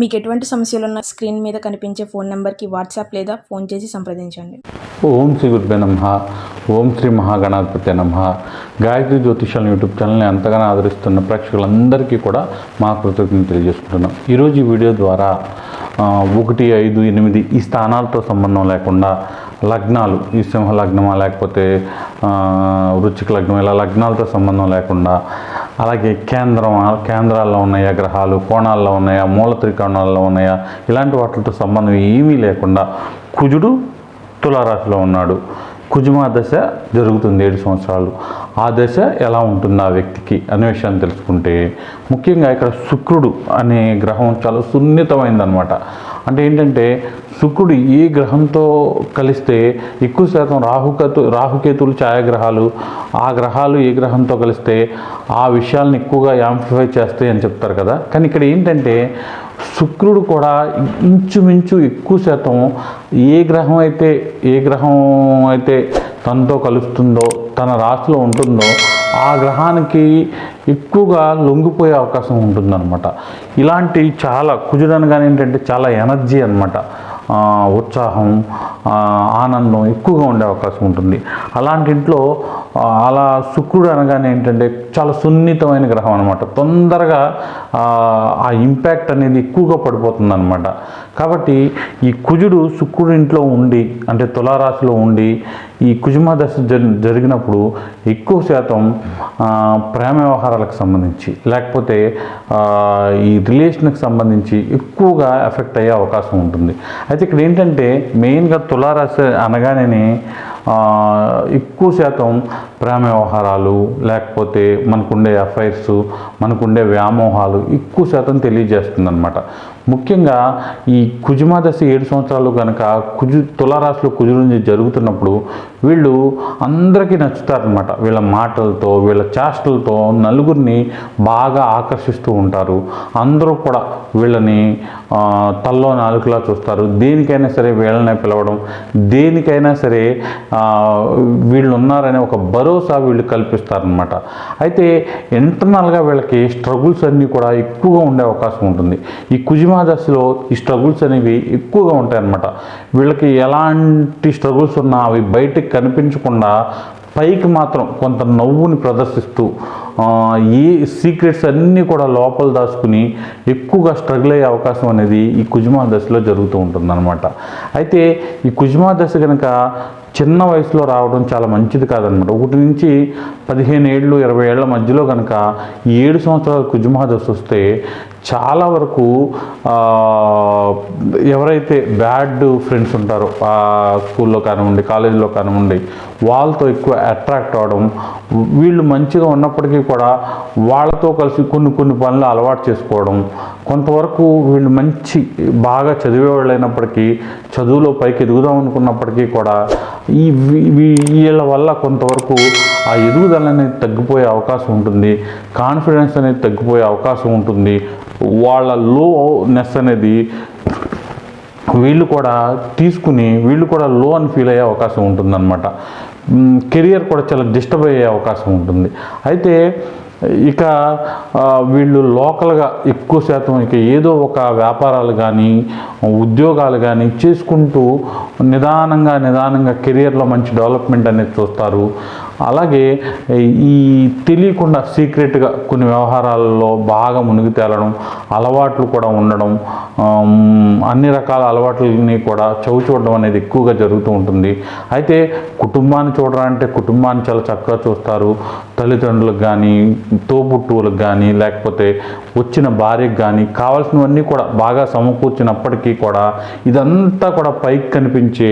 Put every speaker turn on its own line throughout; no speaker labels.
మీకు ఎటువంటి సమస్యలు ఉన్న స్క్రీన్ మీద కనిపించే ఫోన్ నెంబర్కి వాట్సాప్ లేదా ఫోన్ చేసి సంప్రదించండి.
ఓం శ్రీ గురుపే నమ. ఓం శ్రీ మహాగణాధిపతి నమ. గాయత్రి జ్యోతిషాల యూట్యూబ్ ఛానల్ని ఎంతగానో ఆదరిస్తున్న ప్రేక్షకులందరికీ కూడా మా కృతజ్ఞతలు తెలియజేసుకుంటున్నాం. ఈరోజు ఈ వీడియో ద్వారా ఒకటి ఐదు ఎనిమిది ఈ స్థానాలతో సంబంధం లేకుండా లగ్నాలు ఈ సింహ లగ్నమా లేకపోతే వృచ్చిక లగ్నం ఇలా లగ్నాలతో సంబంధం లేకుండా అలాగే కేంద్రం కేంద్రాల్లో ఉన్నాయా గ్రహాలు కోణాల్లో ఉన్నాయా మూల త్రికోణాల్లో ఉన్నాయా ఇలాంటి వాటితో సంబంధం ఏమీ లేకుండా కుజుడు తులారాశిలో ఉన్నాడు. కుజుమా దశ జరుగుతుంది ఏడు సంవత్సరాలు. ఆ దశ ఎలా ఉంటుంది ఆ వ్యక్తికి అనే విషయాన్ని తెలుసుకుంటే ముఖ్యంగా ఇక్కడ శుక్రుడు అనే గ్రహం చాలా సున్నితమైందనమాట అంటే ఏంటంటే శుక్రుడు ఏ గ్రహంతో కలిస్తే ఎక్కువ శాతం రాహుకేతు రాహుకేతులు ఛాయాగ్రహాలు ఆ గ్రహాలు ఏ గ్రహంతో కలిస్తే ఆ విషయాలను ఎక్కువగా యాంప్లిఫై చేస్తాయి అని చెప్తారు కదా. కానీ ఇక్కడ ఏంటంటే శుక్రుడు కూడా ఇంచుమించు ఎక్కువ శాతం ఏ గ్రహం అయితే ఏ గ్రహం అయితే తనతో కలుస్తుందో తన రాశిలో ఉంటుందో ఆ గ్రహానికి ఎక్కువగా లొంగిపోయే అవకాశం ఉంటుందన్నమాట. ఇలాంటి చాలా కుజుడనగానే ఏంటంటే చాలా ఎనర్జీ అనమాట ఉత్సాహం ఆనందం ఎక్కువగా ఉండే అవకాశం ఉంటుంది. అలాంటి ఇంట్లో అలా శుక్రుడు అనగానే ఏంటంటే చాలా సున్నితమైన గ్రహం అనమాట తొందరగా ఆ, ఇంపాక్ట్ అనేది ఎక్కువగా పడిపోతుంది అనమాట కాబట్టి ఈ కుజుడు శుక్రుడి ఇంట్లో ఉండి అంటే తులారాశిలో ఉండి ఈ కుజుమ దశ జరిగినప్పుడు ఎక్కువ శాతం ప్రేమ వ్యవహారాలకు సంబంధించి లేకపోతే ఈ రిలేషన్కి సంబంధించి ఎక్కువగా ఎఫెక్ట్ అయ్యే అవకాశం ఉంటుంది. అయితే ఇక్కడ ఏంటంటే మెయిన్గా తులారాశి అనగానే ఎక్కువ శాతం ప్రేమ వ్యవహారాలు లేకపోతే మనకుండే అఫైర్స్ మనకుండే వ్యామోహాలు ఎక్కువ శాతం తెలియజేస్తుంది అనమాట ముఖ్యంగా ఈ కుజుమా దశ ఏడు సంవత్సరాలు కనుక కుజు తులారాశిలో కుజు నుంచి జరుగుతున్నప్పుడు వీళ్ళు అందరికీ నచ్చుతారనమాట వీళ్ళ మాటలతో వీళ్ళ చేష్టలతో నలుగురిని బాగా ఆకర్షిస్తూ ఉంటారు. అందరూ కూడా వీళ్ళని తల్లో నాలుగులా చూస్తారు. దేనికైనా సరే వీళ్ళనే పిలవడం దేనికైనా సరే వీళ్ళు ఉన్నారనే ఒక భరోసా వీళ్ళు కల్పిస్తారనమాట అయితే ఇంటర్నల్గా వీళ్ళకి స్ట్రగుల్స్ అన్నీ కూడా ఎక్కువగా ఉండే అవకాశం ఉంటుంది. ఈ కుజు దశలో ఈ స్ట్రగుల్స్ అనేవి ఎక్కువగా ఉంటాయి అన్నమాట వీళ్ళకి ఎలాంటి స్ట్రగుల్స్ ఉన్నా అవి బయటకు కనిపించకుండా పైకి మాత్రం కొంత నవ్వుని ప్రదర్శిస్తూ ఈ సీక్రెట్స్ అన్నీ కూడా లోపల దాచుకుని ఎక్కువగా స్ట్రగుల్ అయ్యే అవకాశం అనేది ఈ కుజుమా దశలో జరుగుతూ ఉంటుందన్నమాట. అయితే ఈ కుజుమా దశ కనుక చిన్న వయసులో రావడం చాలా మంచిది కాదనమాట ఒకటి నుంచి పదిహేను ఏళ్ళు ఇరవై ఏళ్ళ మధ్యలో కనుక ఈ ఏడు సంవత్సరాల కుజుమా దశ వస్తే చాలా వరకు ఎవరైతే బ్యాడ్ ఫ్రెండ్స్ ఉంటారో ఆ స్కూల్లో కానివ్వండి కాలేజీలో కానివ్వండి వాళ్ళతో ఎక్కువ అట్రాక్ట్ అవడం వీళ్ళు మంచిగా ఉన్నప్పటికీ కూడా వాళ్ళతో కలిసి కొన్ని కొన్ని పనులు అలవాటు చేసుకోవడం కొంతవరకు వీళ్ళు మంచి బాగా చదివేవాళ్ళు అయినప్పటికీ చదువులో పైకి ఎదుగుదాం అనుకున్నప్పటికీ కూడా ఈ వీ- వీ- వీళ్ళ వల్ల కొంతవరకు ఆ ఎదుగుదల అనేది తగ్గిపోయే అవకాశం ఉంటుంది. కాన్ఫిడెన్స్ అనేది తగ్గిపోయే అవకాశం ఉంటుంది. వాళ్ళ లోనెస్ అనేది వీళ్ళు కూడా తీసుకుని వీళ్ళు కూడా లో అని ఫీల్ అయ్యే అవకాశం ఉంటుందన్నమాట. కెరియర్ కూడా చాలా డిస్టర్బ్ అయ్యే అవకాశం ఉంటుంది. అయితే ఇక వీళ్ళు లోకల్గా ఎక్కువ శాతం ఇక ఏదో ఒక వ్యాపారాలు కానీ ఉద్యోగాలు కానీ చేసుకుంటూ నిదానంగా నిదానంగా కెరియర్లో మంచి డెవలప్మెంట్ అనేది చూస్తారు. అలాగే ఈ తెలియకుండా సీక్రెట్గా కొన్ని వ్యవహారాల్లో బాగా మునిగి తేలడం అలవాట్లు కూడా ఉండడం అన్ని రకాల అలవాట్లని కూడా చవి చూడడం అనేది ఎక్కువగా జరుగుతూ ఉంటుంది. అయితే కుటుంబాన్ని చూడాలంటే కుటుంబాన్ని చాలా చక్కగా చూస్తారు. తల్లిదండ్రులకు కానీ తోబుట్టువులకు కానీ లేకపోతే వచ్చిన భార్యకు కానీ కావాల్సినవన్నీ కూడా బాగా సమకూర్చినప్పటికీ కూడా ఇదంతా కూడా పైకి కనిపించే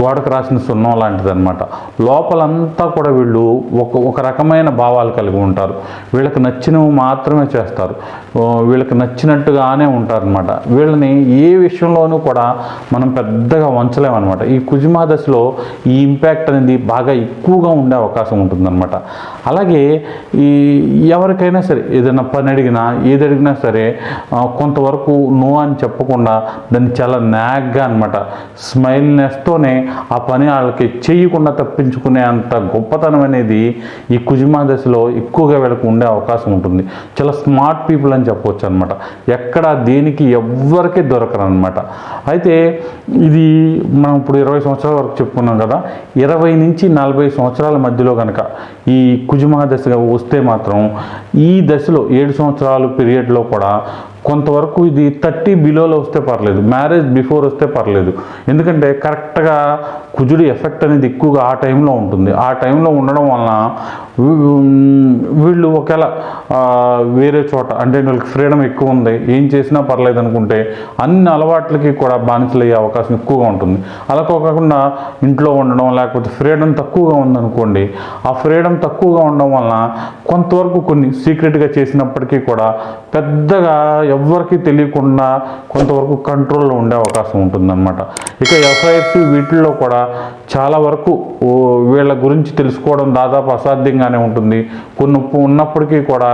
గోడకు రాసిన సున్నం లాంటిదన్నమాట. లోపలంతా కూడా వీళ్ళు ఒక ఒక రకమైన భావాలు కలిగి ఉంటారు. వీళ్ళకి నచ్చినవి మాత్రమే చేస్తారు. వీళ్ళకి నచ్చినట్టుగానే ఉంటారనమాట వీళ్ళని ఏ విషయంలోనూ కూడా మనం పెద్దగా వంచలేమన్నమాట. ఈ కుజిమా దశలో ఈ ఇంపాక్ట్ అనేది బాగా ఎక్కువగా ఉండే అవకాశం ఉంటుందన్నమాట. అలాగే ఈ ఎవరికైనా సరే ఏదైనా పని అడిగినా ఏది అడిగినా సరే కొంతవరకు నో అని చెప్పకుండా దాన్ని చాలా నాగ్గా అనమాట స్మైల్నెస్తోనే ఆ పని వాళ్ళకి చేయకుండా తప్పించుకునే అంత గొప్పతనం అనేది ఈ కుజిమా దశలో ఎక్కువగా వీళ్ళకి ఉండే అవకాశం ఉంటుంది. చాలా స్మార్ట్ పీపుల్ అని అని చెప్పవచ్చు అనమాట ఎక్కడ దేనికి ఎవ్వరికీ దొరకరు అనమాట అయితే ఇది మనం ఇప్పుడు ఇరవై సంవత్సరాల వరకు చెప్పుకున్నాం కదా ఇరవై నుంచి నలభై సంవత్సరాల మధ్యలో కనుక ఈ కుజుమహ వస్తే మాత్రం ఈ దశలో ఏడు సంవత్సరాలు పీరియడ్లో కూడా కొంతవరకు ఇది థర్టీ బిలోలో వస్తే పర్లేదు మ్యారేజ్ బిఫోర్ వస్తే పర్లేదు. ఎందుకంటే కరెక్ట్గా కుజుడి ఎఫెక్ట్ అనేది ఎక్కువగా ఆ టైంలో ఉంటుంది. ఆ టైంలో ఉండడం వలన వీళ్ళు ఒకవేళ వేరే చోట అంటే వీళ్ళకి ఫ్రీడమ్ ఎక్కువ ఉంది ఏం చేసినా పర్లేదు అనుకుంటే అన్ని అలవాట్లకి కూడా బానిసలు అయ్యే అవకాశం ఎక్కువగా ఉంటుంది. అలా కాకుండా ఇంట్లో ఉండడం లేకపోతే ఫ్రీడమ్ తక్కువగా ఉందనుకోండి ఆ ఫ్రీడమ్ తక్కువగా ఉండడం వలన కొంతవరకు కొన్ని సీక్రెట్గా చేసినప్పటికీ కూడా పెద్దగా ఎవ్వరికీ తెలియకుండా కొంతవరకు కంట్రోల్లో ఉండే అవకాశం ఉంటుందన్నమాట. ఇక ఎఫ్ఐఆర్స్ వీటిల్లో కూడా చాలా వరకు వీళ్ళ గురించి తెలుసుకోవడం దాదాపు అసాధ్యంగానే ఉంటుంది. కొన్ని ఉన్నప్పటికీ కూడా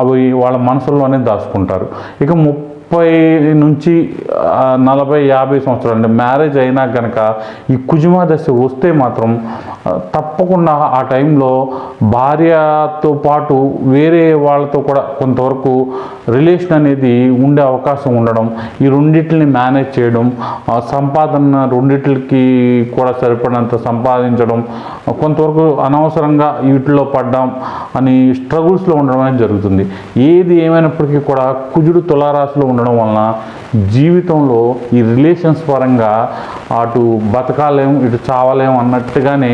అవి వాళ్ళ మనసుల్లోనే దాచుకుంటారు. ఇక ముప్పై ముప్పై నుంచి నలభై యాభై సంవత్సరాలు అంటే మ్యారేజ్ అయినా కనుక ఈ కుజుమా దశ వస్తే మాత్రం తప్పకుండా ఆ టైంలో భార్యతో పాటు వేరే వాళ్ళతో కూడా కొంతవరకు రిలేషన్ అనేది ఉండే అవకాశం ఉండడం ఈ రెండింటిని మేనేజ్ చేయడం సంపాదన రెండింటికి కూడా సరిపడినంత సంపాదించడం కొంతవరకు అనవసరంగా వీటిలో పడ్డాం అని స్ట్రగుల్స్లో ఉండడం అనేది జరుగుతుంది. ఏది ఏమైనప్పటికీ కూడా కుజుడు తులారాశిలో ఉండడం వలన జీవితంలో ఈ రిలేషన్స్ పరంగా అటు బతకాలేం ఇటు చావలేం అన్నట్టుగానే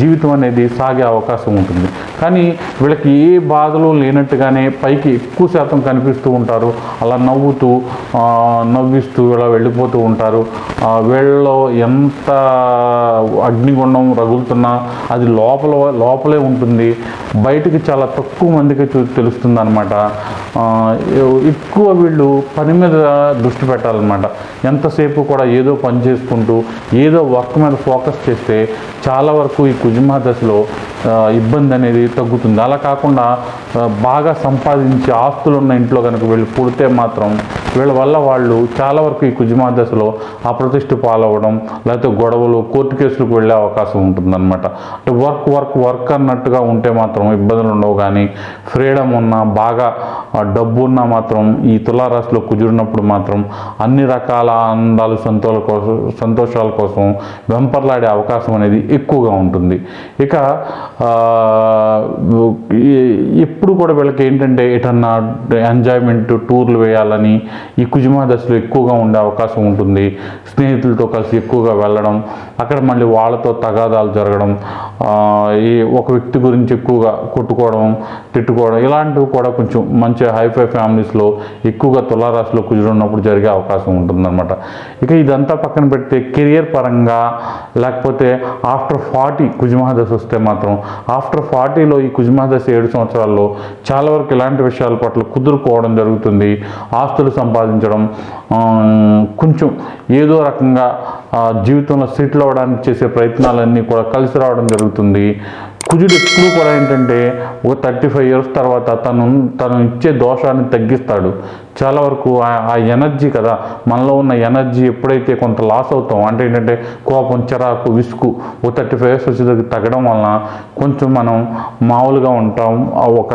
జీవితం అనేది సాగే అవకాశం ఉంటుంది. కానీ వీళ్ళకి ఏ బాధలు లేనట్టుగానే పైకి ఎక్కువ శాతం కనిపిస్తూ ఉంటారు. అలా నవ్వుతూ నవ్విస్తూ ఇలా వెళ్ళిపోతూ ఉంటారు. వీళ్ళలో ఎంత అగ్నిగుండం రగులుతున్నా అది లోపల లోపలే ఉంటుంది. బయటికి చాలా తక్కువ మందికి చూ తెలుస్తుంది అనమాట ఎక్కువ వీళ్ళు పని మీద దృష్టి పెట్టాలన్నమాట. ఎంతసేపు కూడా ఏదో పని చేసుకుంటూ ఏదో వర్క్ మీద ఫోకస్ చేస్తే చాలా వరకు ఈ కుజుమా దశలో ఇబ్బంది అనేది తగ్గుతుంది. అలా కాకుండా బాగా సంపాదించి ఆస్తులు ఉన్న ఇంట్లో కనుక వీళ్ళు పుడితే మాత్రం వీళ్ళ వల్ల వాళ్ళు చాలా వరకు ఈ కుజుమా దశలో అప్రతిష్ట పాలవ్వడం లేకపోతే గొడవలు కోర్టు కేసులకు వెళ్ళే అవకాశం ఉంటుందన్నమాట. అంటే వర్క్ వర్క్ వర్క్ అన్నట్టుగా ఉంటే మాత్రం ఇబ్బందులు ఉండవు కానీ ఫ్రీడమ్ ఉన్న బాగా డబ్బు ఉన్నా మాత్రం ఈ తులారాశిలో కుదిరినప్పుడు మాత్రం అన్ని రకాల ఆనందాలు సంతోల కోసం సంతోషాల కోసం వెంపర్లాడే అవకాశం అనేది ఎక్కువగా ఉంటుంది. ఇక ఎప్పుడు కూడా వీళ్ళకి ఏంటంటే ఎటన్నా ఎంజాయ్మెంట్ టూర్లు వేయాలని ఈ కుజుమా దశలో ఎక్కువగా ఉండే అవకాశం ఉంటుంది. స్నేహితులతో కలిసి ఎక్కువగా వెళ్ళడం అక్కడ మళ్ళీ వాళ్ళతో తగాదాలు జరగడం ఈ ఒక వ్యక్తి గురించి ఎక్కువగా కొట్టుకోవడం తిట్టుకోవడం ఇలాంటివి కూడా కొంచెం మంచి హైఫై ఫ్యామిలీస్లో ఎక్కువగా తులారాశిలో కుజుడున్నప్పుడు జరిగే అవకాశం ఉంటుందన్నమాట. ఇక ఇదంతా పక్కన పెడితే కెరియర్ పరంగా లేకపోతే ఆఫ్టర్ ఫార్టీ కుజుమహాదశ వస్తే మాత్రం ఆఫ్టర్ ఫార్టీలో ఈ కుజుమహాదశ ఏడు సంవత్సరాల్లో చాలా వరకు ఇలాంటి విషయాల పట్ల కుదురుకోవడం జరుగుతుంది. ఆస్తులు సంపాదించడం కొంచెం ఏదో రకంగా ఆ, జీవితంలో సెటిల్ అవ్వడానికి చేసే ప్రయత్నాలన్నీ కూడా కలిసి రావడం జరుగుతుంది. కుజుడు ఎప్పుడు కూడా ఏంటంటే ఒక థర్టీ ఫైవ్ ఇయర్స్ తర్వాత తను తను ఇచ్చే దోషాన్ని తగ్గిస్తాడు. చాలా వరకు ఆ- ఎనర్జీ కదా. మనలో ఉన్న ఎనర్జీ ఎప్పుడైతే కొంత లాస్ అవుతాం అంటే ఏంటంటే కోపం చిరాకు విసుగు ఓ థర్టీ ఫైవ్ ఇయర్స్ వచ్చేసరికి తగ్గడం వలన కొంచెం మనం మామూలుగా ఉంటాం. ఆ ఒక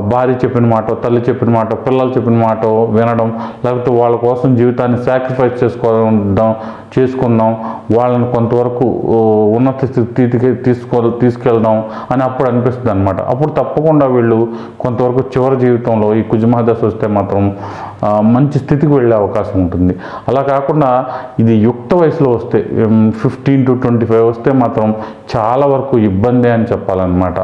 భార్య చెప్పిన మాట తల్లి చెప్పిన మాట పిల్లలు చెప్పిన మాట వినడం లేకపోతే వాళ్ళ కోసం జీవితాన్ని సాక్రిఫైస్ చేసుకోవడం చేసుకుందాం వాళ్ళని కొంతవరకు ఉన్నత స్థితికి తీసుకో తీసుకెళ్దాం అని అప్పుడు అనిపిస్తుంది అనమాట అప్పుడు తప్పకుండా వీళ్ళు కొంతవరకు చివరి జీవితంలో ఈ కుజుమహదశ వస్తే మాత్రం మంచి స్థితికి వెళ్ళే అవకాశం ఉంటుంది. అలా కాకుండా ఇది యుక్త వయసులో వస్తే ఫిఫ్టీన్ టు ట్వంటీ ఫైవ్ వస్తే మాత్రం చాలా వరకు ఇబ్బంది అని చెప్పాలన్నమాట.